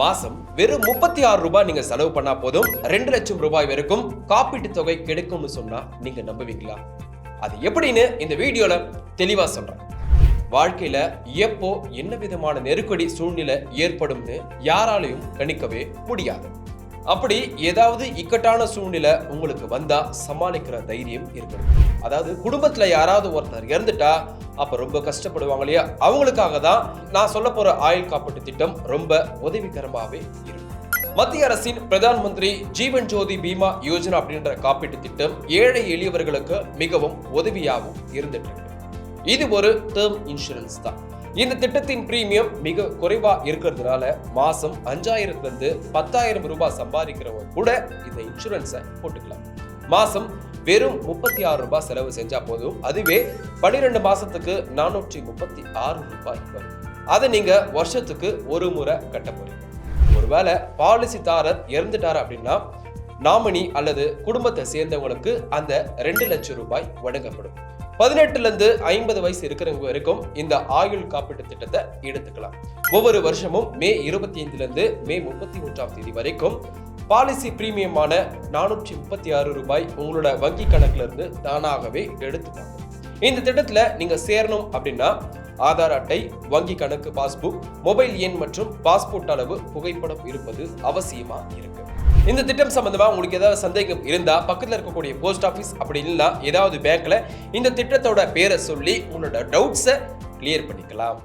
மாசம் வெறும் முப்பத்தி ஆறு ரூபாய் நீங்க செலவு பண்ணா போதும். ரெண்டு லட்சம் ரூபாய் வரைக்கும் காப்பீட்டு தொகை கிடைக்கும்னு சொன்னா நீங்க நம்புவீங்களா? அது எப்படின்னு இந்த வீடியோல தெளிவா சொல்றேன். வாழ்க்கையில எப்போ என்ன விதமான நெருக்கடி சூழ்நிலை ஏற்படும்னு யாராலையும் கணிக்கவே முடியாது. அப்படி ஏதாவது இக்கட்டான சூழ்நிலை உங்களுக்கு வந்தா சமாளிக்கிற தைரியம் இருக்கணும். அதாவது குடும்பத்துல யாராவது ஒருத்தர் இறந்துட்டா அப்போ ரொம்ப கஷ்டப்படுவாங்க இல்லையா? அவங்களுக்காக தான் நான் சொல்ல போகிற ஆயுள் காப்பீட்டு திட்டம் ரொம்ப உதவிகரமாகவே இருக்கும். மத்திய அரசின் பிரதான் மந்திரி ஜீவன் ஜோதி பீமா யோஜனா அப்படின்ற காப்பீட்டு திட்டம் ஏழை எளியவர்களுக்கு மிகவும் உதவியாகவும் இருந்துட்டு இருக்கு. இது ஒரு டேர்ம் இன்சூரன்ஸ் தான். இந்த திட்டத்தின் பிரீமியம் மிக குறைவா இருக்கிறதுனால மாசம் அஞ்சாயிரத்துல இருந்து பத்தாயிரம் ரூபாய் சம்பாதிக்கிறவங்க கூட இந்த இன்சூரன்ஸை போட்டுக்கலாம். மாதம் வெறும் முப்பத்தி ஆறு ரூபாய் செலவு செஞ்சா போதும். அதுவே பன்னிரெண்டு மாசத்துக்கு நானூற்றி முப்பத்தி ஆறு ரூபாய் வரும். அதை நீங்க வருஷத்துக்கு ஒரு முறை கட்ட போறீங்க. ஒருவேளை பாலிசிதாரர் இறந்துட்டார் அப்படின்னா நாமினி அல்லது குடும்பத்தை சேர்ந்தவங்களுக்கு அந்த ரெண்டு லட்சம் ரூபாய் வழங்கப்படும். பதினெட்டுலேருந்து ஐம்பது வயசு இருக்கிறவங்க வரைக்கும் இந்த ஆயுள் காப்பீட்டு திட்டத்தை எடுத்துக்கலாம். ஒவ்வொரு வருஷமும் மே இருபத்தி ஐந்துலேருந்து மே முப்பத்தி மூன்றாம் தேதி வரைக்கும் பாலிசி பிரீமியமான நானூற்றி முப்பத்தி ஆறு ரூபாய் உங்களோட வங்கி கணக்குல இருந்து தானாகவே எடுத்துப்பாங்க இந்த திட்டத்தில் நீங்கள் சேரணும் அப்படின்னா ஆதார் அட்டை வங்கி கணக்கு பாஸ்புக் மொபைல் எண் மற்றும் பாஸ்போர்ட் அளவு புகைப்படம் இருப்பது அவசியமா இருக்கு. இந்த திட்டம் சம்பந்தமா உங்களுக்கு ஏதாவது சந்தேகம் இருந்தா பக்கத்தில் இருக்கக்கூடிய போஸ்ட் ஆஃபீஸ் அப்படி இல்லைன்னா ஏதாவது பேங்க்ல இந்த திட்டத்தோட பேரை சொல்லி உங்களோட டவுட்ஸை கிளியர் பண்ணிக்கலாம்.